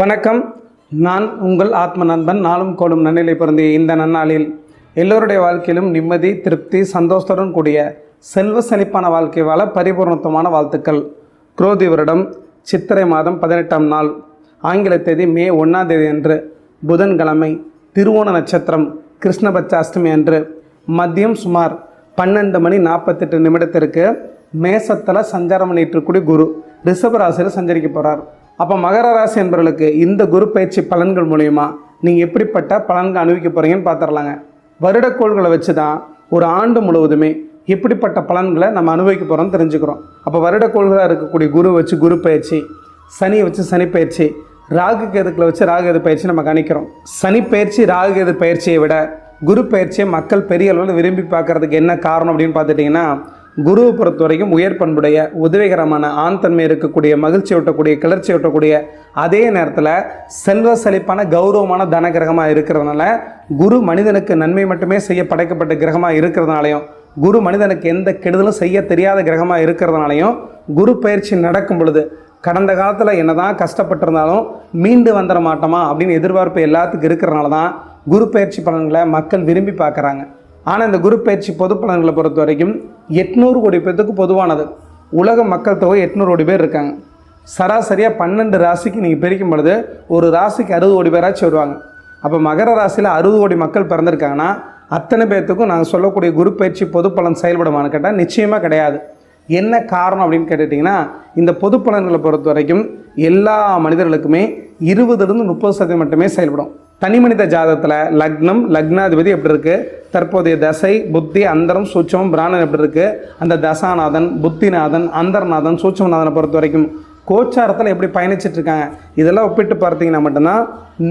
வணக்கம். நான் உங்கள் ஆத்ம நண்பன் நாளும் கோலும் நன்னிலை பிறந்திய இந்த நன்னாளில் எல்லோருடைய வாழ்க்கையிலும் நிம்மதி திருப்தி சந்தோஷத்துடன் கூடிய செல்வ செழிப்பான வாழ்க்கை வாழ பரிபூர்ணத்துவமான வாழ்த்துக்கள். குரோதி வருடம் சித்திரை மாதம் பதினெட்டாம் நாள் ஆங்கில தேதி மே ஒன்றாம் தேதி அன்று புதன்கிழமை திருவோண நட்சத்திரம் கிருஷ்ணபட்ச அஷ்டமி அன்று மதியம் சுமார் பன்னெண்டு மணி நாற்பத்தெட்டு நிமிடத்திற்கு மேசத்தில் சஞ்சாரம் பண்ணிட்டு குரு ரிஷபராசியில் சஞ்சரிக்க போகிறார் அப்போ மகர ராசி என்பவர்களுக்கு இந்த குரு பயிற்சி பலன்கள் மூலயமா நீங்கள் எப்படிப்பட்ட பலன்கள் அனுபவிக்க போகிறீங்கன்னு பார்த்துடலாங்க வருடக்கோள்களை வச்சு தான் ஒரு ஆண்டு முழுவதுமே எப்படிப்பட்ட பலன்களை நம்ம அனுபவிக்க போகிறோம்னு தெரிஞ்சுக்கிறோம். அப்போ வருடக்கோள்களாக இருக்கக்கூடிய குரு வச்சு குரு பயிற்சி சனியை வச்சு சனி பயிற்சி ராகு கேதுக்களை வச்சு ராகு கேது பயிற்சி நம்ம கணிக்கிறோம். சனி பயிற்சி ராகு கேது பயிற்சியை விட குரு பயிற்சியை மக்கள் பெரிய அளவில் விரும்பி பார்க்கறதுக்கு என்ன காரணம் அப்படின்னு பார்த்துட்டிங்கன்னா குருவை பொறுத்த வரைக்கும் உயர் பண்புடைய உதவிகரமான ஆண் தன்மை இருக்கக்கூடிய மகிழ்ச்சி ஊட்டக்கூடிய கிளர்ச்சி ஊட்டக்கூடிய அதே நேரத்தில் செல்வ செழிப்பான கௌரவமான தன கிரகமாக இருக்கிறதுனால குரு மனிதனுக்கு நன்மை மட்டுமே செய்ய படைக்கப்பட்ட கிரகமாக இருக்கிறதுனாலையும் குரு மனிதனுக்கு எந்த கெடுதலும் செய்ய தெரியாத கிரகமாக இருக்கிறதுனாலையும் குரு பயிற்சி நடக்கும் பொழுது கடந்த காலத்தில் என்ன தான் கஷ்டப்பட்டிருந்தாலும் மீண்டு வந்துட மாட்டோமா அப்படின்னு எதிர்பார்ப்பு எல்லாத்துக்கும் இருக்கிறனால தான் குரு பயிற்சி பலன்களை மக்கள் விரும்பி பார்க்குறாங்க. ஆனால் இந்த குரு பயிற்சி பொது பலன்களை பொறுத்த வரைக்கும் எட்நூறு கோடி பேர்த்துக்கு பொதுவானது. உலக மக்கள் தொகை எட்நூறு கோடி பேர் இருக்காங்க. சராசரியாக பன்னெண்டு ராசிக்கு நீங்கள் பிரிக்கும் பொழுது ஒரு ராசிக்கு அறுபது கோடி பேராச்சும் வருவாங்க. அப்போ மகர ராசியில் அறுபது கோடி மக்கள் பிறந்திருக்காங்கன்னா அத்தனை பேர்த்துக்கும் நாங்கள் சொல்லக்கூடிய குரு பயிற்சி பொது பலன் செயல்படுமான்னு கேட்டால் நிச்சயமாக கிடையாது. என்ன காரணம் அப்படின்னு கேட்டுட்டிங்கன்னா இந்த பொது பலன்களை பொறுத்த வரைக்கும் எல்லா மனிதர்களுக்குமே இருபதுலேருந்து முப்பது சதவீதம் மட்டுமே செயல்படும். தனி மனித ஜாதகத்தில் லக்னம் லக்னாதிபதி எப்படி இருக்குது தற்போதைய தசை புத்தி அந்தரம் சூட்சமம் பிராணன் எப்படி இருக்குது அந்த தசாநாதன் புத்திநாதன் அந்தர்நாதன் சூட்சமநாதனை பொறுத்த வரைக்கும் கோச்சாரத்தில் எப்படி பயணிச்சிட்ருக்காங்க இதெல்லாம் ஒப்பிட்டு பார்த்தீங்கன்னா மட்டும்தான்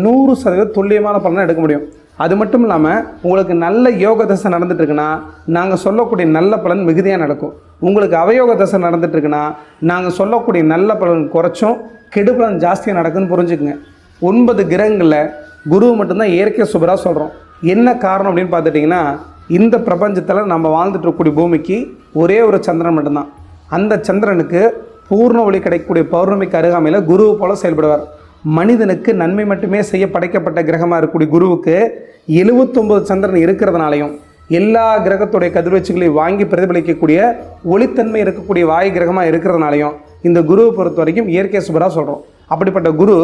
நூறு சதவீதம் துல்லியமான பலனை எடுக்க முடியும். அது மட்டும் இல்லாமல் உங்களுக்கு நல்ல யோக தசை நடந்துட்டுருக்குன்னா நாங்கள் சொல்லக்கூடிய நல்ல பலன் மிகுதியாக நடக்கும். உங்களுக்கு அவயோக தசை நடந்துட்டுருக்குன்னா நாங்கள் சொல்லக்கூடிய நல்ல பலன் குறைச்சும் கெடுபலன் ஜாஸ்தியாக நடக்குன்னு புரிஞ்சுக்குங்க. ஒன்பது கிரகங்களில் குரு மட்டும்தான் இயற்கை சுபராக சொல்கிறோம் என்ன காரணம் அப்படின்னு பார்த்துட்டிங்கன்னா இந்த பிரபஞ்சத்தில் நம்ம வாழ்ந்துட்டு இருக்கக்கூடிய பூமிக்கு ஒரே ஒரு சந்திரன் மட்டும்தான். அந்த சந்திரனுக்கு பூர்ண ஒளி கிடைக்கக்கூடிய பௌர்ணமிக்கு அருகாமையில் குருவை போல செயல்படுவார். மனிதனுக்கு நன்மை மட்டுமே செய்ய படைக்கப்பட்ட கிரகமாக இருக்கக்கூடிய குருவுக்கு எழுபத்தொம்பது சந்திரன் இருக்கிறதுனாலையும் எல்லா கிரகத்துடைய கதிர்வீச்சுகளையும் வாங்கி பிரதிபலிக்கக்கூடிய ஒளித்தன்மை இருக்கக்கூடிய வாயு கிரகமாக இருக்கிறதுனாலையும் இந்த குருவை பொறுத்த வரைக்கும் இயற்கை சுபராக சொல்கிறோம் அப்படிப்பட்ட குரு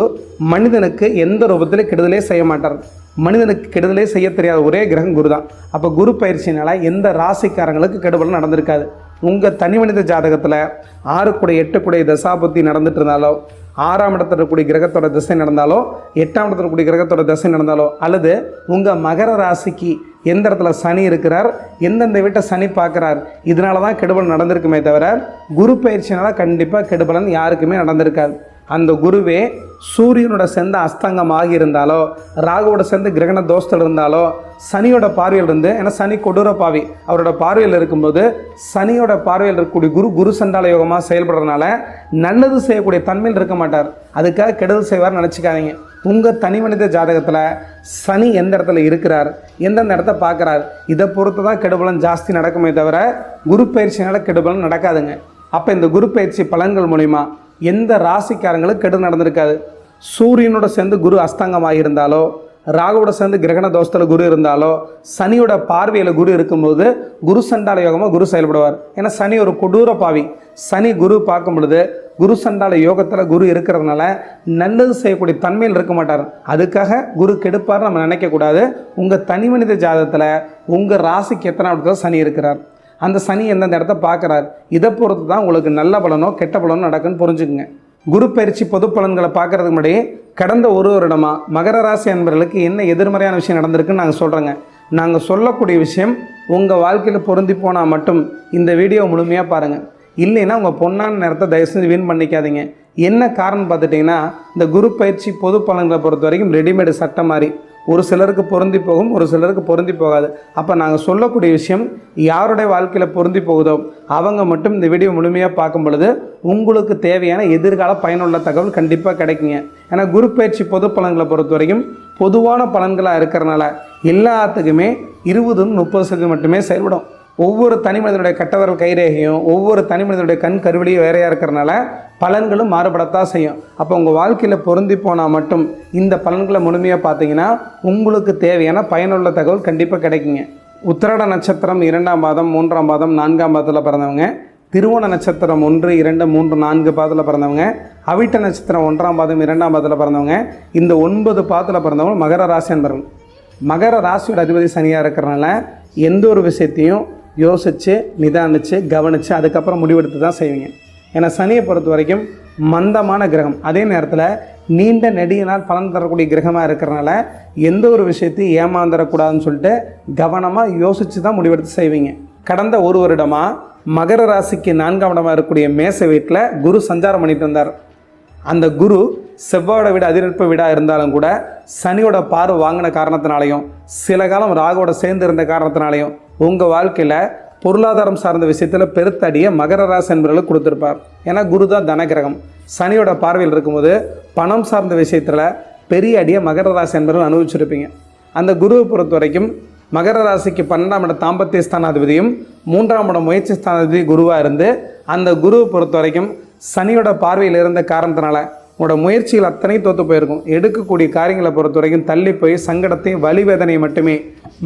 மனிதனுக்கு எந்த ரூபத்திலும் கெடுதலே செய்ய மாட்டார். மனிதனுக்கு கெடுதலே செய்ய தெரியாத ஒரே கிரகம் குரு தான் அப்போ குரு பயிற்சினால எந்த ராசிக்காரங்களுக்கு கெடுபலும் நடந்திருக்காது. உங்கள் தனி மனித ஜாதகத்தில் ஆறு கூட எட்டு கூட தசாபத்தி நடந்துட்டு இருந்தாலோ ஆறாம் இடத்துல இருக்கக்கூடிய கிரகத்தோட திசை நடந்தாலோ எட்டாம் இடத்துல இருக்கக்கூடிய கிரகத்தோட திசை நடந்தாலோ அல்லது உங்கள் மகர ராசிக்கு எந்த இடத்துல சனி இருக்கிறார் எந்தெந்த வீட்டை சனி பார்க்குறார் இதனால தான் கெடுபலன் நடந்திருக்குமே தவிர குரு பயிற்சினால் கண்டிப்பாக கெடுபலன் யாருக்குமே நடந்திருக்காது. அந்த குருவே சூரியனோட சேர்ந்த அஸ்தங்கம் ஆகியிருந்தாலோ ராகுவோட சேர்ந்து கிரகண தோஷத்தில் இருந்தாலோ சனியோட பார்வையில் இருந்து ஏன்னா சனி கொடூர பாவி அவரோட பார்வையில் இருக்கும்போது சனியோட பார்வையில் இருக்கக்கூடிய குரு குரு சண்டால யோகமாக செயல்படுறதுனால நல்லது செய்யக்கூடிய தன்மையில் இருக்க மாட்டார். அதுக்காக கெடுதல் செய்வார் நினச்சிக்காதீங்க. உங்கள் தனி மனித ஜாதகத்தில் சனி எந்த இடத்துல இருக்கிறார் எந்தெந்த இடத்த பார்க்குறார் இதை பொறுத்து தான் கெடுபலன் ஜாஸ்தி நடக்குமே தவிர குரு பயிற்சினால் கெடுபலன் நடக்காதுங்க. அப்போ இந்த குரு பயிற்சி பலன்கள் மூலிமா எந்த ராசிக்காரங்களும் கெடு நடந்திருக்காது. சூரியனோட சேர்ந்து குரு அஸ்தங்கமாக இருந்தாலோ ராகுவோட சேர்ந்து கிரகண தோஷத்தில் குரு இருந்தாலோ சனியோட பார்வையில் குரு இருக்கும்போது குரு சண்டால யோகமாக குரு செயல்படுவார். ஏன்னா சனி ஒரு கொடூர பாவி. சனி குரு பார்க்கும் பொழுது குரு சண்டால யோகத்தில் குரு இருக்கிறதுனால நல்லது செய்யக்கூடிய தன்மையில் இருக்க மாட்டார். அதுக்காக குரு கெடுப்பார் நம்ம நினைக்கக்கூடாது உங்கள் தனி மனித ஜாதகத்தில் உங்கள் ராசிக்கு எத்தனை இடத்துல சனி இருக்கிறார்? அந்த சனி எந்தெந்த இடத்த பார்க்குறார் இதை பொறுத்து தான் உங்களுக்கு நல்ல பலனோ கெட்ட பலனோ நடக்குன்னு புரிஞ்சுக்குங்க. குரு பயிற்சி பொது பலன்களை பார்க்கறதுக்கு முன்னாடி கடந்த ஒரு வருடமாக மகர ராசி அன்பர்களுக்கு என்ன எதிர்மறையான விஷயம் நடந்திருக்குன்னு நாங்கள் சொல்கிறோங்க நாங்கள் சொல்லக்கூடிய விஷயம் உங்கள் வாழ்க்கையில் பொருந்தி போனால் மட்டும் இந்த வீடியோ முழுமையாக பாருங்கள் இல்லைன்னா உங்கள் பொண்ணான நேரத்தை தயவு செஞ்சு வீண் பண்ணிக்காதீங்க. என்ன காரணம் பார்த்துட்டிங்கன்னா இந்த குரு பயிற்சி பொது பலன்களை பொறுத்த வரைக்கும் ரெடிமேடு சட்டை மாதிரி. ஒரு சிலருக்கு பொருந்தி போகும் ஒரு சிலருக்கு பொருந்தி போகாது. அப்போ நாங்கள் சொல்லக்கூடிய விஷயம் யாருடைய வாழ்க்கையில் பொருந்தி போகுதோ அவங்க மட்டும் இந்த வீடியோ முழுமையாக பார்க்கும் பொழுது உங்களுக்கு தேவையான எதிர்கால பயனுள்ள தகவல் கண்டிப்பாக கிடைக்குங்க. ஏன்னா குரு பயிற்சி பொது பலன்களை பொறுத்த வரைக்கும் பொதுவான பலன்களாக இருக்கிறனால எல்லாத்துக்குமே இருபதுன்னு முப்பது சதவீதம் மட்டுமே செயல்படும். ஒவ்வொரு தனி மனிதனுடைய கட்டவரல் கைரேகையும் ஒவ்வொரு தனி மனிதனுடைய கண் கருவிலையும் வேறையாக இருக்கிறனால பலன்களும் மாறுபடத்தான் செய்யும். அப்போ உங்கள் வாழ்க்கையில் பொருந்தி போனால் மட்டும் இந்த பலன்களை முழுமையாக பார்த்தீங்கன்னா உங்களுக்கு தேவையான பயனுள்ள தகவல் கண்டிப்பாக கிடைக்குங்க. உத்திராட நட்சத்திரம் இரண்டாம் பாதம் மூன்றாம் பாதம் நான்காம் பாதத்தில் பிறந்தவங்க. திருவோண நட்சத்திரம் ஒன்று இரண்டு மூன்று நான்கு பாதத்தில் பிறந்தவங்க. அவிட்ட நட்சத்திரம் ஒன்றாம் பாதம் இரண்டாம் பாதத்தில் பிறந்தவங்க. இந்த ஒன்பது பாதத்தில் பிறந்தவங்க மகர ராசி என்பர்கள் மகர ராசியோட அதிபதி சனியாக இருக்கிறனால எந்த ஒரு விஷயத்தையும் யோசித்து நிதானித்து கவனித்து அதுக்கப்புறம் முடிவெடுத்து தான் செய்வீங்க. ஏன்னா சனியை பொறுத்த வரைக்கும் மந்தமான கிரகம். அதே நேரத்தில் நீண்ட நெடிய நாள் பலன் தரக்கூடிய கிரகமாக இருக்கிறனால எந்த ஒரு விஷயத்தையும் ஏமாந்துடக்கூடாதுன்னு சொல்லிட்டு கவனமாக யோசித்து தான் முடிவெடுத்து செய்வீங்க. கடந்த ஒரு வருடமாக மகர ராசிக்கு நான்காம் இடமாக இருக்கக்கூடிய மேச வீட்டில் குரு சஞ்சாரம் பண்ணிட்டு வந்தார். அந்த குரு செவ்வாயோட வீடு அதிநட்ப வீடாக இருந்தாலும் கூட சனியோட பார்வை வாங்கின காரணத்தினாலையும் சில காலம் ராகுவோட சேர்ந்து இருந்த காரணத்தினாலையும் உங்கள் வாழ்க்கையில் பொருளாதாரம் சார்ந்த விஷயத்தில் பெருத்தடியை மகர ராசி என்பவர்களுக்கு கொடுத்துருப்பார். ஏன்னா குரு தான் தனகிரகம் சனியோட பார்வையில் இருக்கும்போது பணம் சார்ந்த விஷயத்தில் பெரிய அடியை மகர ராசி என்பவர்கள் அனுபவிச்சிருப்பீங்க. அந்த குருவை பொறுத்த வரைக்கும் மகர ராசிக்கு பன்னெண்டாம் இடம் தாம்பத்திய ஸ்தானாதிபதியும் மூன்றாம் இடம் முயற்சி ஸ்தானாதிபதி குருவாக இருந்து அந்த குருவை பொறுத்த வரைக்கும் சனியோட பார்வையில் இருந்த காரணத்தினால உங்களோட முயற்சிகள் அத்தனையும் தோற்று போயிருக்கும். எடுக்கக்கூடிய காரியங்களை பொறுத்த வரைக்கும் தள்ளி போய் சங்கடத்தையும் வலிவேதனையும் மட்டுமே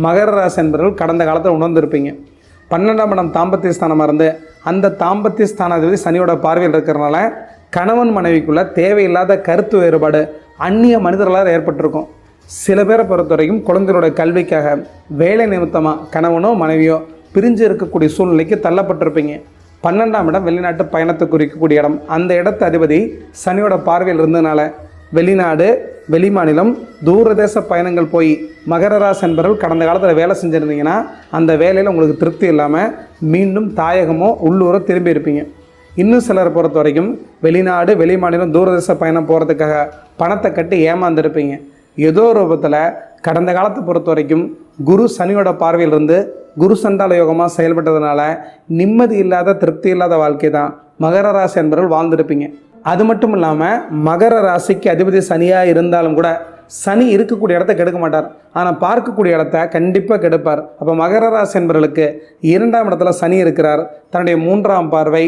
மகர ராசி என்பவர்கள் கடந்த காலத்தில் உணர்ந்திருப்பீங்க. பன்னெண்டாம் இடம் தாம்பத்திய ஸ்தானமாக இருந்து அந்த தாம்பத்திய ஸ்தானாதிபதி சனியோட பார்வையில் இருக்கிறனால கணவன் மனைவிக்குள்ள தேவையில்லாத கருத்து வேறுபாடு அந்நிய மனிதர்களால் ஏற்பட்டிருக்கும். சில பேரை பொறுத்த வரைக்கும் குழந்தைகளோட கல்விக்காக வேலை நிமித்தமாக கணவனோ மனைவியோ பிரிஞ்சு இருக்கக்கூடிய சூழ்நிலைக்கு தள்ளப்பட்டிருப்பீங்க. பன்னெண்டாம் இடம் வெளிநாட்டு பயணத்தை குறிக்கக்கூடிய இடம். அந்த இடத்து அதிபதி சனியோட பார்வையில் இருந்ததுனால வெளிநாடு வெளிமாநிலம் தூரதேச பயணங்கள் போய் மகர ராசி என்பவர்கள் கடந்த காலத்தில் வேலை செஞ்சுருந்தீங்கன்னா அந்த வேலையில் உங்களுக்கு திருப்தி இல்லாமல் மீண்டும் தாயகமோ உள்ளூரோ திரும்பி இருப்பீங்க. இன்னும் சிலரை பொறுத்த வரைக்கும் வெளிநாடு வெளிமாநிலம் தூரதேச பயணம் போகிறதுக்காக பணத்தை கட்டி ஏமாந்துருப்பீங்க. ஏதோ ரூபத்தில் கடந்த காலத்தை பொறுத்த வரைக்கும் குரு சனியோட பார்வையில் இருந்து குரு சண்டால யோகமாக செயல்பட்டதுனால நிம்மதி இல்லாத திருப்தி இல்லாத வாழ்க்கை தான் மகர ராசி என்பவர்கள் வாழ்ந்திருப்பீங்க. அது மட்டும் இல்லாமல் மகர ராசிக்கு அதிபதி சனியாக இருந்தாலும் கூட சனி இருக்கக்கூடிய இடத்த கெடுக்க மாட்டார். ஆனால் பார்க்கக்கூடிய இடத்த கண்டிப்பாக கெடுப்பார். அப்போ மகர ராசி என்பவர்களுக்கு இரண்டாம் இடத்துல சனி இருக்கிறார். தன்னுடைய மூன்றாம் பார்வை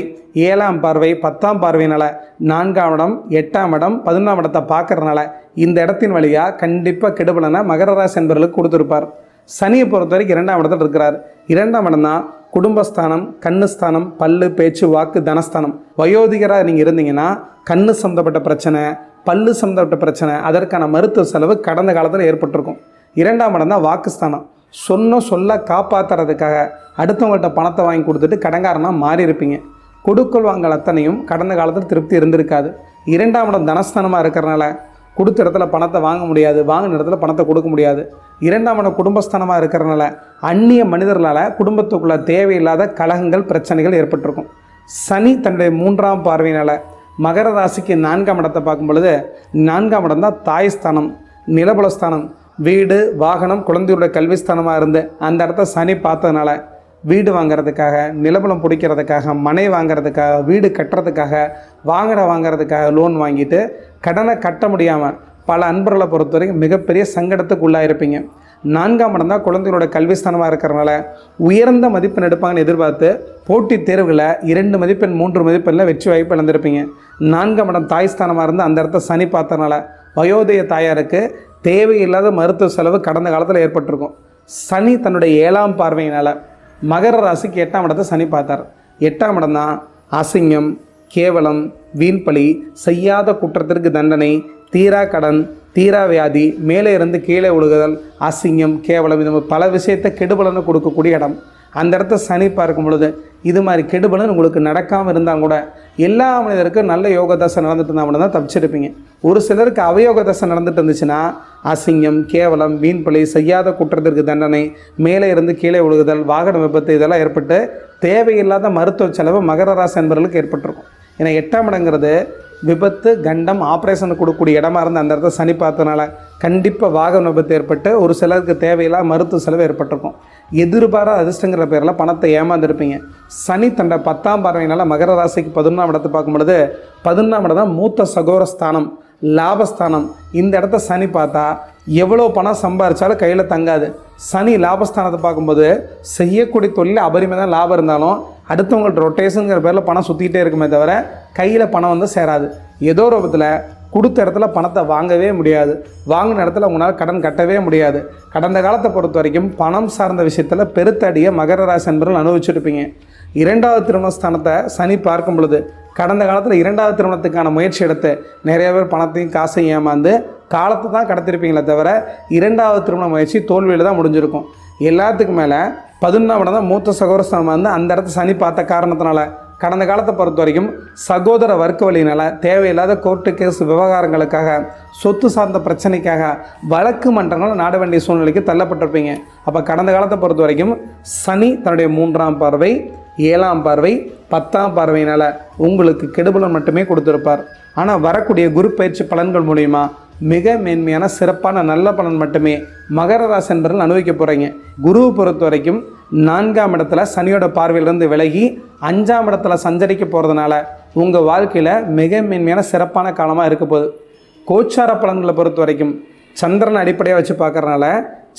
ஏழாம் பார்வை பத்தாம் பார்வையினால் நான்காம் இடம் எட்டாம் இடம் பதினொன்றாம் இடத்தை பார்க்கறதுனால இந்த இடத்தின் வழியாக கண்டிப்பாக கெடுபலனை மகர ராசி என்பவர்களுக்கு கொடுத்துருப்பார். சனியை பொறுத்த வரைக்கும் இரண்டாம் இடத்துல இருக்கிறார். இரண்டாம் இடம் தான் குடும்பஸ்தானம் கண்ணுஸ்தானம் பல்லு பேச்சு வாக்கு தனஸ்தானம். வயோதிகராக நீங்கள் இருந்தீங்கன்னா கண்ணு சம்மந்தப்பட்ட பிரச்சனை பல்லு சம்மந்தப்பட்ட பிரச்சனை அதற்கான மருத்துவ செலவு கடந்த காலத்தில் ஏற்பட்டிருக்கும். இரண்டாம் இடம் தான் வாக்குஸ்தானம். சொன்ன சொல்ல காப்பாற்றுறதுக்காக அடுத்தவங்கள்ட்ட பணத்தை வாங்கி கொடுத்துட்டு கடங்காரனாக மாறி இருப்பீங்க. கொடுக்கல் வாங்கல் அத்தனையும் கடந்த காலத்தில் திருப்தி இருந்திருக்காது. இரண்டாம் இடம் தனஸ்தானமாக இருக்கிறனால கொடுத்த இடத்துல பணத்தை வாங்க முடியாது வாங்கின இடத்துல பணத்தை கொடுக்க முடியாது. இரண்டாம் இடம் குடும்பஸ்தானமாக இருக்கிறனால அந்நிய மனிதர்களால் குடும்பத்துக்குள்ளே தேவையில்லாத கலகங்கள் பிரச்சனைகள் ஏற்பட்டிருக்கும். சனி தன்னுடைய மூன்றாம் பார்வையினால் மகர ராசிக்கு நான்காம் இடத்தை பார்க்கும் பொழுது நான்காம் இடம் தான் தாய் ஸ்தானம் நிலபலஸ்தானம் வீடு வாகனம் குழந்தையோட கல்வி ஸ்தானமாக இருந்து அந்த இடத்த சனி பார்த்ததுனால வீடு வாங்குறதுக்காக நிலபலம் பிடிக்கிறதுக்காக மனை வாங்குறதுக்காக வீடு கட்டுறதுக்காக வாகனம் வாங்குறதுக்காக லோன் வாங்கிட்டு கடனை கட்ட முடியாமல் பல அன்பர்களை பொறுத்த வரைக்கும் மிகப்பெரிய சங்கடத்துக்கு உள்ளாயிருப்பீங்க நான்காம் இடம் தான் குழந்தைகளோட கல்வி ஸ்தானமாக இருக்கிறனால உயர்ந்த மதிப்பெண் எடுப்பாங்கன்னு எதிர்பார்த்து போட்டித் தேர்வுகளில் இரண்டு மதிப்பெண் மூன்று மதிப்பெண்ணில் வெற்றி வாய்ப்பு இழந்திருப்பீங்க. நான்காம் இடம் தாய் ஸ்தானமாக இருந்து அந்த இடத்த சனி பார்த்தனால வயோதய தாயாருக்கு தேவையில்லாத மருத்துவ செலவு கடந்த காலத்தில் ஏற்பட்டிருக்கும். சனி தன்னுடைய ஏழாம் பார்வையினால் மகர ராசிக்கு எட்டாம் இடத்தை சனி பார்த்தார். எட்டாம் இடம் தான் அசிங்கம் கேவலம் வீண்பழி செய்யாத குற்றத்திற்கு தண்டனை தீரா கடன் தீரா வியாதி மேலே இருந்து கீழே ஒழுகுதல் அசிங்கம் கேவலம் இது மாதிரி பல விஷயத்தை கெடுபலன்னு கொடுக்கக்கூடிய இடம். அந்த இடத்த சனி பார்க்கும் பொழுது இது மாதிரி கெடுபலன் உங்களுக்கு நடக்காமல் இருந்தால் கூட எல்லா மனிதருக்கும் நல்ல யோக தசை நடந்துட்டு இருந்தால் மட்டும் தான் தப்பிச்சிருப்பீங்க. ஒரு சிலருக்கு அவயோக தசை நடந்துட்டு இருந்துச்சுன்னா அசிங்கம் கேவலம் வீண்பழி செய்யாத குற்றத்திற்கு தண்டனை மேலே இருந்து கீழே ஒழுகுதல் வாகன விபத்து இதெல்லாம் ஏற்பட்டு தேவையில்லாத மருத்துவ செலவு மகர ராசி என்பவர்களுக்கு ஏற்பட்டிருக்கும். ஏன்னா எட்டாம் இடங்கிறது விபத்து கண்டம் ஆப்ரேஷன் கொடுக்கக்கூடிய இடமா இருந்து அந்த இடத்த சனி பார்த்தனால கண்டிப்பாக வாகன விபத்து ஏற்பட்டு ஒரு சிலருக்கு தேவையில்லாத மருத்துவ செலவு ஏற்பட்டிருக்கும். எதிர்பாராத அதிர்ஷ்டங்கிற பேரில் பணத்தை ஏமாந்துருப்பீங்க. சனி தண்ட பத்தாம் பார்வையினால மகர ராசிக்கு பதினொன்றாம் இடத்தை பார்க்கும் பொழுது பதினொன்றாம் இடம் தான் மூத்த சகோர ஸ்தானம். லாபஸ்தானம். இந்த இடத்த சனி பார்த்தா எவ்வளோ பணம் சம்பாரிச்சாலும் கையில் தங்காது. சனி லாபஸ்தானத்தை பார்க்கும்போது செய்யக்கூடிய தொழில் அபரிமிதம் லாபம் இருந்தாலும் அடுத்தவங்கள்ட்ட ரொட்டேஷனுங்கிற பேரில் பணம் சுற்றிக்கிட்டே இருக்குமே தவிர கையில் பணம் வந்து சேராது. ஏதோ ஒரு கொடுத்த இடத்துல பணத்தை வாங்கவே முடியாது. வாங்கின இடத்துல உங்களால் கடன் கட்டவே முடியாது. கடந்த காலத்தை பொறுத்த வரைக்கும் பணம் சார்ந்த விஷயத்தில் பெருத்தடியை மகர ராசி என்பவர்கள் அனுபவிச்சிருப்பீங்க. இரண்டாவது திருமணஸ்தானத்தை சனி பார்க்கும் பொழுது கடந்த காலத்தில் இரண்டாவது திருமணத்துக்கான முயற்சி எடுத்து நிறைய பேர் பணத்தையும் காசையும் ஏமாந்து காலத்தை தான் கடத்திருப்பீங்களே தவிர இரண்டாவது திருமண முயற்சி தோல்வியில் தான் முடிஞ்சிருக்கும். எல்லாத்துக்கும் மேலே பதினொன்றாம் இடம் தான் மூத்த சகோதரஸ்தானம் வந்து அந்த இடத்த சனி பார்த்த காரணத்தினால. கடந்த காலத்தை பொறுத்த வரைக்கும் சகோதர வர்க்க வழியினால் தேவையில்லாத கோர்ட்டு கேஸ் விவகாரங்களுக்காக சொத்து சார்ந்த பிரச்சனைக்காக வழக்கு மன்றங்கள் நாட வேண்டிய சூழ்நிலைக்கு தள்ளப்பட்டிருப்பீங்க. அப்போ கடந்த காலத்தை பொறுத்த வரைக்கும் சனி தன்னுடைய மூன்றாம் பார்வை ஏழாம் பார்வை பத்தாம் பார்வையினால் உங்களுக்கு கெடுபலன் மட்டுமே கொடுத்துருப்பார். ஆனால் வரக்கூடிய குரு பயிற்சி பலன்கள் மூலிமா மிக மேன்மையான சிறப்பான நல்ல பலன் மட்டுமே மகர ராசி என்பவர்கள் அனுபவிக்க போகிறீங்க குருவை பொறுத்த வரைக்கும் நான்காம் இடத்துல சனியோட பார்வையிலிருந்து விலகி அஞ்சாம் இடத்துல சஞ்சரிக்க போகிறதுனால உங்கள் வாழ்க்கையில் மிக மேன்மையான சிறப்பான காலமாக இருக்க போகுது. கோச்சார பலன்களை பொறுத்த வரைக்கும் சந்திரன் அடிப்படையாக வச்சு பார்க்குறதுனால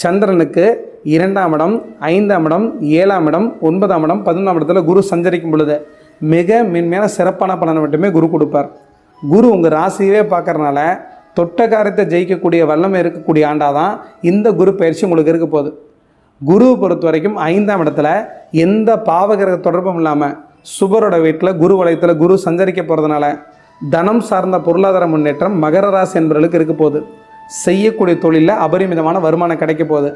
சந்திரனுக்கு இரண்டாம் இடம் ஐந்தாம் இடம் ஏழாம் இடம் ஒன்பதாம் இடம் பதினொன்றாம் இடத்துல குரு சஞ்சரிக்கும் பொழுது மிக மென்மையான சிறப்பான பலனை மட்டுமே குரு கொடுப்பார். குரு உங்கள் ராசியவே பார்க்குறனால தொட்ட காரியத்தை ஜெயிக்கக்கூடிய வல்லமை இருக்கக்கூடிய ஆண்டாக தான் இந்த குரு பயிற்சி உங்களுக்கு இருக்க போகுது. குருவை பொறுத்த வரைக்கும் ஐந்தாம் இடத்துல எந்த பாவகிரக தொடர்பும் இல்லாமல் சுபரோட வீட்டில் குரு வலயத்தில் குரு சஞ்சரிக்க போகிறதுனால தனம் சார்ந்த பொருளாதார முன்னேற்றம் மகர ராசி என்பவர்களுக்கு இருக்க போகுது. செய்யக்கூடிய தொழிலில் அபரிமிதமான வருமானம் கிடைக்க போகுது.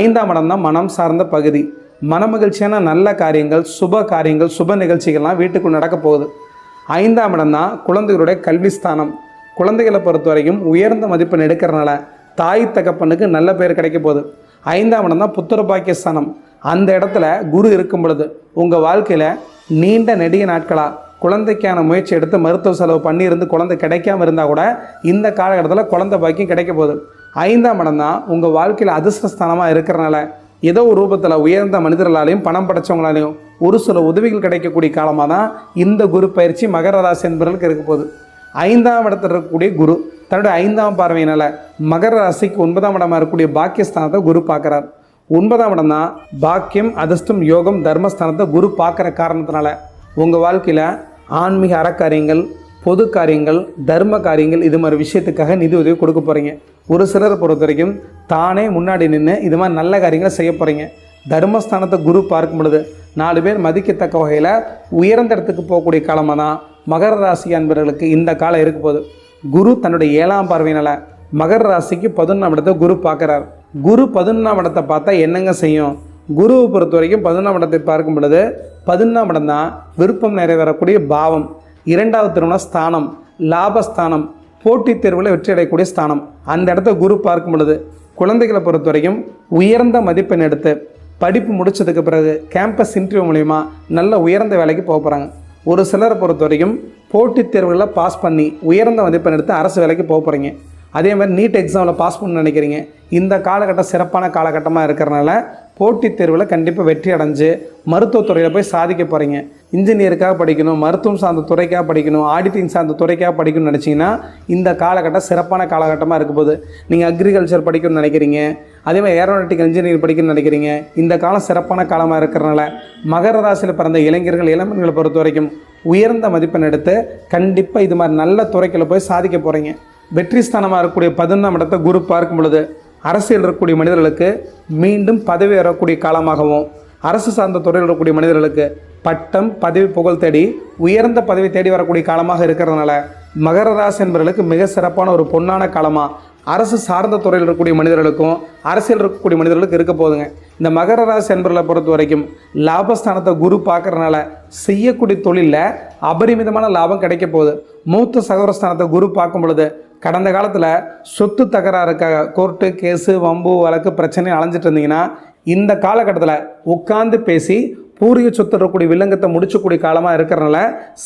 ஐந்தாம் இடம் தான் மனம் சார்ந்த பகுதி. மனமகிழ்ச்சியான நல்ல காரியங்கள் சுப காரியங்கள் சுப நிகழ்ச்சிகள்லாம் வீட்டுக்குள் நடக்க போகுது. ஐந்தாம் இடம் தான் குழந்தைகளுடைய கல்வி ஸ்தானம். குழந்தைகளை பொறுத்த வரைக்கும் உயர்ந்த மதிப்பெண் எடுக்கிறனால தாய் தகப்பனுக்கு நல்ல பேர் கிடைக்க போகுது. ஐந்தாம் இடம் தான் புத்திர பாக்கியஸ்தானம் அந்த இடத்துல குரு இருக்கும் பொழுது உங்கள் வாழ்க்கையில் நீண்ட நெடிய நாட்களாக குழந்தைக்கான முயற்சி எடுத்து மருத்துவ செலவு பண்ணியிருந்து குழந்தை கிடைக்காம இருந்தால் கூட இந்த காலகட்டத்தில் குழந்தை பாக்கியம் கிடைக்க போகுது. ஐந்தாம் இடம் தான் உங்கள் வாழ்க்கையில் அதிர்ஷ்டஸ்தானமாக இருக்கிறனால ஏதோ ஒரு ரூபத்தில் உயர்ந்த மனிதர்களாலையும் பணம் படைச்சவங்களாலையும் ஒரு சில உதவிகள் கிடைக்கக்கூடிய காலமாக தான் இந்த குரு பயிற்சி மகர ராசி என்பவர்களுக்கு இருக்க போகுது. ஐந்தாம் இடத்துல இருக்கக்கூடிய குரு தன்னுடைய ஐந்தாம் பார்வையினால் மகர ராசிக்கு ஒன்பதாம் இடமாக இருக்கக்கூடிய பாக்கியஸ்தானத்தை குரு பார்க்குறார். ஒன்பதாம் இடம் தான் பாக்கியம் அதிர்ஷ்டம் யோகம் தர்மஸ்தானத்தை குரு பார்க்குற காரணத்தினால உங்கள் வாழ்க்கையில் ஆன்மீக அறக்காரியங்கள் பொது காரியங்கள் தர்ம காரியங்கள் இது மாதிரி விஷயத்துக்காக நிதி உதவி கொடுக்க போகிறீங்க ஒரு சிலரை பொறுத்த வரைக்கும் தானே முன்னாடி நின்று இது மாதிரி நல்ல காரியங்களை செய்ய போகிறீங்க தர்மஸ்தானத்தை குரு பார்க்கும் பொழுது நாலு பேர் மதிக்கத்தக்க வகையில் உயர்ந்த இடத்துக்கு போகக்கூடிய காலமாக தான் மகர ராசி அன்பர்களுக்கு இந்த காலம் இருக்க போகுது. குரு தன்னுடைய ஏழாம் பார்வையினால் மகர ராசிக்கு பதினொன்றாம் இடத்தை குரு பார்க்குறார். குரு பதினொன்றாம் இடத்தை பார்த்தா என்னங்க செய்யும்? குருவை பொறுத்த வரைக்கும் பதினொன்றாம் இடத்தை பார்க்கும் பொழுது பதினொன்றாம் இடம் தான் விருப்பம் நிறைவேறக்கூடிய பாவம். இரண்டாவது திருமண ஸ்தானம் லாபஸ்தானம் போட்டித் தேர்வில் வெற்றி அடையக்கூடிய ஸ்தானம். அந்த இடத்த குரு பார்க்கும் பொழுது குழந்தைகளை பொறுத்த வரைக்கும் உயர்ந்த மதிப்பெண் எடுத்து படிப்பு முடிச்சதுக்கு பிறகு கேம்பஸ் இன்டர்வியூ மூலிமா நல்ல உயர்ந்த வேலைக்கு போக போகிறாங்க ஒரு சிலரை பொறுத்த வரைக்கும் போட்டித் தேர்வுகளில் பாஸ் பண்ணி உயர்ந்த மதிப்பெண் எடுத்து அரசு வேலைக்கு போக போகிறீங்க அதே மாதிரி நீட் எக்ஸாமில் பாஸ் பண்ண நினைக்கிறீங்க. இந்த காலகட்டம் சிறப்பான காலகட்டமாக இருக்கிறனால போட்டித் தேர்வில் கண்டிப்பாக வெற்றி அடைஞ்சு மருத்துவத்துறையில் போய் சாதிக்க போகிறீங்க இன்ஜினியருக்காக படிக்கணும் மருத்துவம் சார்ந்த துறைக்காக படிக்கணும் ஆடிட்டிங் சார்ந்த துறைக்காக படிக்கணும்னு நினச்சிங்கன்னா இந்த காலகட்டம் சிறப்பான காலகட்டமாக இருக்க போது நீங்கள் அக்ரிகல்ச்சர் படிக்கணும்னு நினைக்கிறீங்க. அதே மாதிரி ஏரோநாட்டிக்கல் இன்ஜினியர் படிக்கணும்னு நினைக்கிறீங்க. இந்த காலம் சிறப்பான காலமாக இருக்கிறனால மகர ராசியில் பிறந்த இளைஞர்கள் இளம்பெண்களை பொறுத்த வரைக்கும் உயர்ந்த மதிப்பெண் எடுத்து கண்டிப்பாக இது மாதிரி நல்ல துறைக்குள்ள போய் சாதிக்க போகிறீங்க வெற்றி ஸ்தானமாக இருக்கக்கூடிய பதினொன்றாம் இடத்தை குரு பார்க்கும் பொழுது அரசியல் இருக்கக்கூடிய மனிதர்களுக்கு மீண்டும் பதவி ஏறக்கூடிய காலமாகவும் அரசு சார்ந்த துறையில் இருக்கக்கூடிய மனிதர்களுக்கு பட்டம் பதவி புகழ் தேடி உயர்ந்த பதவி தேடி வரக்கூடிய காலமாக இருக்கிறதுனால மகர ராசி என்பவர்களுக்கு மிக சிறப்பான ஒரு பொன்னான காலமாக அரசு சார்ந்த துறையில் இருக்கக்கூடிய மனிதர்களுக்கும் அரசியல் இருக்கக்கூடிய மனிதர்களுக்கு இருக்க போதுங்க இந்த மகர ராசி என்பவர்களை பொறுத்த வரைக்கும் லாபஸ்தானத்தை குரு பார்க்குறனால செய்யக்கூடிய தொழிலில் அபரிமிதமான லாபம் கிடைக்க போகுது. மூத்த சகோதரஸ்தானத்தை குரு பார்க்கும் பொழுது கடந்த காலத்தில் சொத்து தகராறுக்காக கோர்ட்டு கேஸு வம்பு வழக்கு பிரச்சனை அலைஞ்சிட்டு இருந்தீங்கன்னா இந்த காலகட்டத்தில் உட்கார்ந்து பேசி பூர்வீக சொத்து இருக்கக்கூடிய வில்லங்கத்தை முடிச்சக்கூடிய காலமாக இருக்கிறனால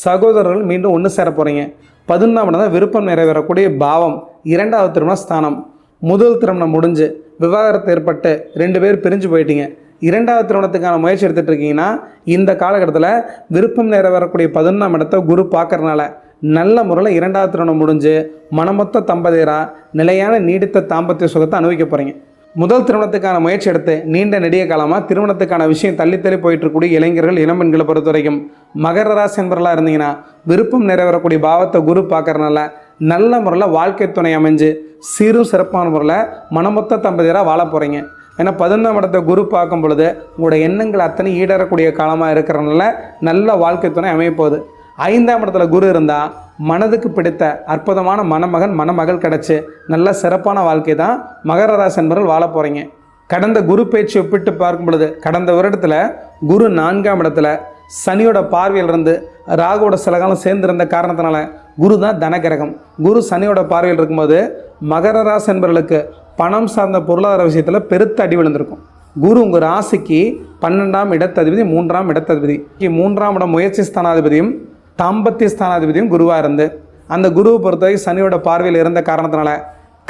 சகோதரர்கள் மீண்டும் ஒன்று சேர போகிறீங்க பதினொன்றாம் இடம் தான் விருப்பம் நிறைவேறக்கூடிய பாவம். இரண்டாவது திருமண ஸ்தானம். முதல் திருமணம் முடிஞ்சு விவாகரத்து ஏற்பட்டு ரெண்டு பேர் பிரிஞ்சு போயிட்டீங்க. இரண்டாவது திருமணத்துக்கான முயற்சி எடுத்துகிட்டு இருக்கீங்கன்னா இந்த காலகட்டத்தில் விருப்பம் நிறைவேறக்கூடிய பதினொன்றாம் இடத்தை குரு பார்க்குறனால நல்ல முறையில் இரண்டாவது திருமணம் முடிஞ்சு மனமொத்த தம்பதியராக நிலையான நீடித்த தாம்பத்திய சுகத்தை அனுபவிக்க போகிறீங்க முதல் திருமணத்துக்கான முயற்சி எடுத்து நீண்ட நெடிய காலமாக திருமணத்துக்கான விஷயம் தள்ளி தள்ளி போயிட்டு இருக்கக்கூடிய இளைஞர்கள் இளம்பெண்களை பொறுத்த வரைக்கும் மகர ராசி என்பவர்களாக இருந்தீங்கன்னா விருப்பம் நிறைவேறக்கூடிய பாவத்தை குரு பார்க்கறனால நல்ல முறையில் வாழ்க்கை துணை அமைஞ்சு சீரும் சிறப்பான முறையில் மனமொத்த தம்பதியராக வாழ போகிறீங்க ஏன்னா பதினொன்றாம் இடத்தை குரு பார்க்கும் பொழுது உங்களோட எண்ணங்கள் அத்தனை ஈடறக்கூடிய காலமாக இருக்கிறனால நல்ல வாழ்க்கை துணை அமைய போகுது. ஐந்தாம் இடத்துல குரு இருந்தால் மனதுக்கு பிடித்த அற்புதமான மணமகன் மணமகள் கிடச்சி நல்ல சிறப்பான வாழ்க்கை தான் மகர ராசி வாழ போகிறீங்க கடந்த குரு பேச்சு ஒப்பிட்டு பார்க்கும் பொழுது கடந்த வருடத்தில் குரு நான்காம் இடத்துல சனியோட பார்வையில் இருந்து ராகுவோட சில காலம் சேர்ந்திருந்த காரணத்தினால குரு தான் தனகிரகம். குரு சனியோட பார்வையில் இருக்கும்போது மகர ராசி என்பவர்களுக்கு பணம் சார்ந்த பொருளாதார விஷயத்தில் பெருத்த அடி விழுந்திருக்கும். குரு உங்கள் ராசிக்கு பன்னெண்டாம் இடத்ததிபதி மூன்றாம் இடத்ததிபதி. மூன்றாம் இடம் முயற்சி ஸ்தானாதிபதியும் தாம்பத்திய ஸ்தானாதிபதியும் குருவாக இருந்து அந்த குருவை பொறுத்தவரைக்கும் சனியோட பார்வையில் இருந்த காரணத்தினால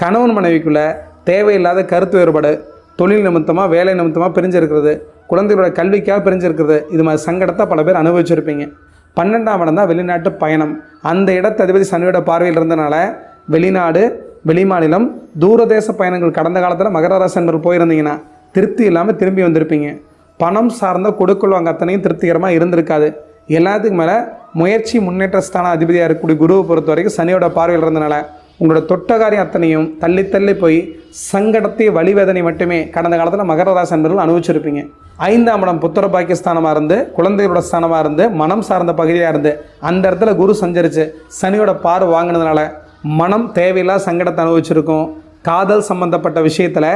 கணவன் மனைவிக்குள்ள தேவையில்லாத கருத்து வேறுபாடு தொழில் நிமித்தமாக வேலை நிமித்தமாக பிரிஞ்சிருக்கிறது குழந்தைகளோட கல்விக்காக பிரிஞ்சிருக்கிறது. இது மாதிரி சங்கடத்தை பல பேர் அனுபவிச்சிருப்பீங்க. பன்னெண்டாம் இடம் தான் வெளிநாட்டு பயணம். அந்த இடத்ததிபதி சனியோட பார்வையில் இருந்தனால வெளிநாடு வெளிமாநிலம் தூரதேச பயணங்கள் கடந்த காலத்தில் மகர ராசி போயிருந்தீங்கன்னா திருப்தி இல்லாமல் திரும்பி வந்திருப்பீங்க. பணம் சார்ந்த கொடுக்கல் வாங்க அத்தனையும் திருப்திகரமாக இருந்திருக்காது. எல்லாத்துக்கும் மேலே முயற்சி முன்னேற்ற ஸ்தான அதிபதியாக இருக்கக்கூடிய குருவை பொறுத்த வரைக்கும் சனியோட பார்வையில் இருந்தனால உங்களோட தொட்டகாரியம் அத்தனையும் தள்ளி தள்ளி போய் சங்கடத்தை வழிவேதனை மட்டுமே கடந்த காலத்தில் மகர ராசி அனுபவிச்சிருப்பீங்க. ஐந்தாம் இடம் புத்திர பாக்கியஸ்தானமாக இருந்து குழந்தைகளோட ஸ்தானமாக இருந்து மனம் சார்ந்த பகுதியாக இருந்து அந்த இடத்துல குரு சஞ்சரித்து சனியோட பார்வை வாங்கினதுனால மனம் தேவையில்லா சங்கடத்தை அனுபவிச்சிருக்கும். காதல் சம்பந்தப்பட்ட விஷயத்தில்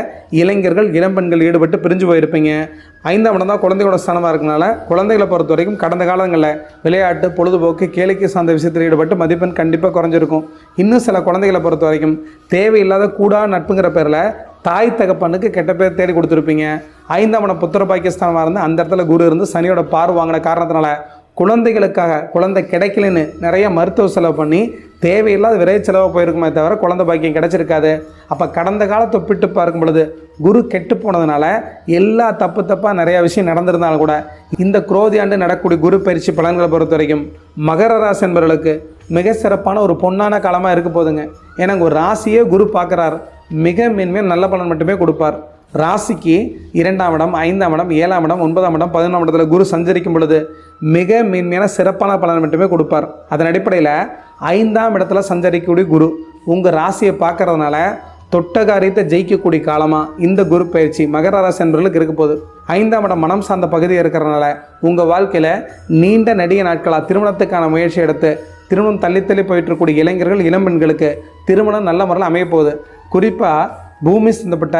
இளைஞர்கள் இளம்பெண்கள் ஈடுபட்டு பிரிஞ்சு போயிருப்பீங்க. ஐந்தாம் இடம் தான் குழந்தைகளோட ஸ்தானமாக இருக்கனால குழந்தைகளை பொறுத்த வரைக்கும் கடந்த காலங்களில் விளையாட்டு பொழுதுபோக்கு கேளிக்கை சார்ந்த விஷயத்தில் ஈடுபட்டு மதிப்பெண் கண்டிப்பாக குறைஞ்சிருக்கும். இன்னும் சில குழந்தைகளை பொறுத்த வரைக்கும் தேவையில்லாத கூடா நட்புங்கிற பேரில் தாய் தகப்பனுக்கு கெட்ட பேர் தேடி கொடுத்துருப்பீங்க. ஐந்தாம் இடம் புத்திர பாக்கியஸ்தானமாக இருந்து அந்த இடத்துல குரு இருந்து சனியோட பார் வாங்கின காரணத்தினால குழந்தைகளுக்காக குழந்தை கிடைக்கலன்னு நிறைய மருத்துவ செலவு பண்ணி தேவையில்லாத விரை செலவாக போயிருக்குமே தவிர குழந்தை பாக்கியம் கிடச்சிருக்காது. அப்போ கடந்த காலத்தை ஒப்பிட்டு பார்க்கும் பொழுது குரு கெட்டு போனதுனால எல்லா தப்பு தப்பாக நிறையா விஷயம் நடந்திருந்தாலும் கூட இந்த குரோதி ஆண்டு நடக்கக்கூடிய குரு பயிற்சி பலன்களை பொறுத்த வரைக்கும் மகர ராசி என்பவர்களுக்கு மிக சிறப்பான ஒரு பொன்னான காலமாக இருக்க போதுங்க. ஏன்னா ஒரு ராசியே குரு பார்க்குறார். மிக மென்மையாக நல்ல பலன் மட்டுமே கொடுப்பார். ராசிக்கு இரண்டாம் இடம் ஐந்தாம் இடம் ஏழாம் இடம் ஒன்பதாம் இடம் பதினொன்றாம் இடத்துல குரு சஞ்சரிக்கும் பொழுது மிக மேன்மையான சிறப்பான பலன் மட்டுமே கொடுப்பார். அதன் அடிப்படையில் ஐந்தாம் இடத்துல சஞ்சரிக்கக்கூடிய குரு உங்கள் ராசியை பார்க்கறதுனால தொட்ட காரியத்தை ஜெயிக்கக்கூடிய காலமாக இந்த குரு பயிற்சி மகர ராசி என்பவர்களுக்கு இருக்க போகுது. ஐந்தாம் இடம் மனம் சார்ந்த பகுதி இருக்கிறதுனால உங்கள் வாழ்க்கையில் நீண்ட நடிகை நாட்களாக திருமணத்துக்கான முயற்சி எடுத்து திருமணம் தள்ளி தள்ளி போயிட்டு இருக்கக்கூடிய இளைஞர்கள் இளம்பெண்களுக்கு திருமணம் நல்ல முறையில் அமைய போகுது. குறிப்பாக பூமி சந்தப்பட்ட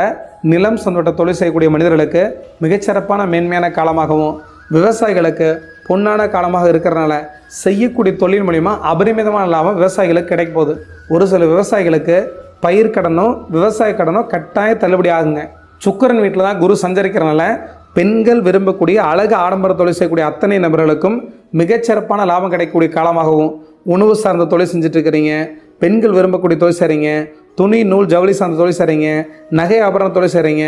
நிலம் சந்தப்பட்ட தொழில் செய்யக்கூடிய மனிதர்களுக்கு மிகச்சிறப்பான மேன்மையான காலமாகவும் விவசாயிகளுக்கு பொன்னான காலமாக இருக்கிறனால செய்யக்கூடிய தொழில் மூலிமா அபரிமிதமான லாபம் விவசாயிகளுக்கு கிடைக்க போகுது. ஒரு சில விவசாயிகளுக்கு பயிர் கடனோ விவசாய கடனோ கட்டாய தள்ளுபடி ஆகுங்க. சுக்கரன் வீட்டில் தான் குரு சஞ்சரிக்கிறனால பெண்கள் விரும்பக்கூடிய அழகு ஆடம்பர தொழில் செய்யக்கூடிய அத்தனை நபர்களுக்கும் மிகச்சிறப்பான லாபம் கிடைக்கக்கூடிய காலமாகவும் உணவு சார்ந்த தொழில் செஞ்சுட்டு இருக்கிறீங்க பெண்கள் விரும்பக்கூடிய தொழில் செய்கிறீங்க துணி நூல் ஜவுளி சார்ந்த தொழில் செய்கிறீங்க நகை ஆபரண தொழில் செய்கிறீங்க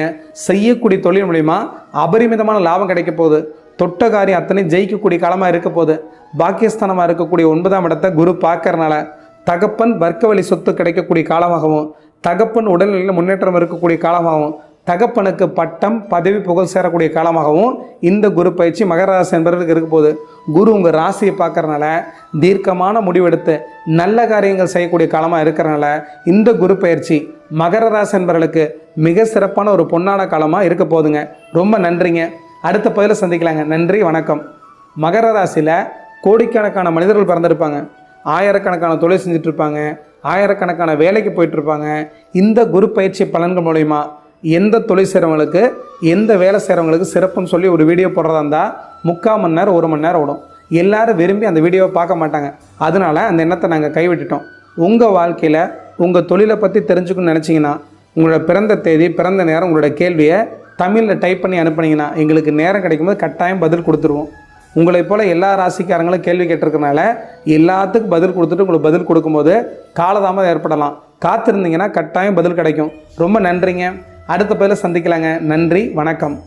செய்யக்கூடிய தொழில் மூலிமா அபரிமிதமான லாபம் கிடைக்க போகுது. தொட்ட காரியம் அத்தனை ஜெயிக்கக்கூடிய காலமாக இருக்க போது பாக்கியஸ்தானமாக இருக்கக்கூடிய ஒன்பதாம் இடத்தை குரு பார்க்கறனால தகப்பன் வர்க்க வழி சொத்து கிடைக்கக்கூடிய காலமாகவும் தகப்பன் உடல்நிலையில் முன்னேற்றம் இருக்கக்கூடிய காலமாகவும் தகப்பனுக்கு பட்டம் பதவி புகழ் சேரக்கூடிய காலமாகவும் இந்த குரு பயிற்சி மகர ராசி என்பவர்களுக்கு இருக்க குரு உங்கள் ராசியை பார்க்கறனால தீர்க்கமான முடிவெடுத்து நல்ல காரியங்கள் செய்யக்கூடிய காலமாக இருக்கிறனால இந்த குரு பயிற்சி மகர ராசி என்பவர்களுக்கு மிக சிறப்பான ஒரு பொன்னான காலமாக இருக்க போதுங்க ரொம்ப நன்றிங்க. அடுத்த பதிவில் சந்திக்கலாங்க. நன்றி வணக்கம். மகர ராசியில் கோடிக்கணக்கான மனிதர்கள் பிறந்திருப்பாங்க. ஆயிரக்கணக்கான தொழில் செஞ்சுட்டு இருப்பாங்க ஆயிரக்கணக்கான வேலைக்கு போயிட்டு இருப்பாங்க இந்த குரு பயிற்சி பலன்கள் மூலிமா எந்த தொழில் செய்கிறவங்களுக்கு எந்த வேலை செய்கிறவங்களுக்கு சிறப்புன்னு சொல்லி ஒரு வீடியோ போடுறதா இருந்தால் முக்கால் மணி நேரம் ஒரு மணி நேரம் ஓடும். எல்லாரும் விரும்பி அந்த வீடியோவை பார்க்க மாட்டாங்க. அதனால அந்த எண்ணத்தை நாங்கள் கைவிட்டுட்டோம். உங்கள் வாழ்க்கையில் உங்கள் தொழிலை பற்றி தெரிஞ்சுக்கணும்னு நினச்சிங்கன்னா உங்களோட பிறந்த தேதி பிறந்த நேரம் உங்களோட கேள்வியை தமிழில் டைப் பண்ணி அனுப்புனீங்கன்னா எங்களுக்கு நேரம் கிடைக்கும்போது கட்டாயம் பதில் கொடுத்துருவோம். உங்களை போல் எல்லா ராசிக்காரங்களும் கேள்வி கேட்டிருக்கனால எல்லாத்துக்கும் பதில் கொடுத்துட்டு உங்களுக்கு பதில் கொடுக்கும்போது காலதாமதம் ஏற்படலாம். காத்திருந்தீங்கன்னா கட்டாயம் பதில் கிடைக்கும். ரொம்ப நன்றிங்க. அடுத்த பதில் சந்திக்கலாங்க. நன்றி வணக்கம்.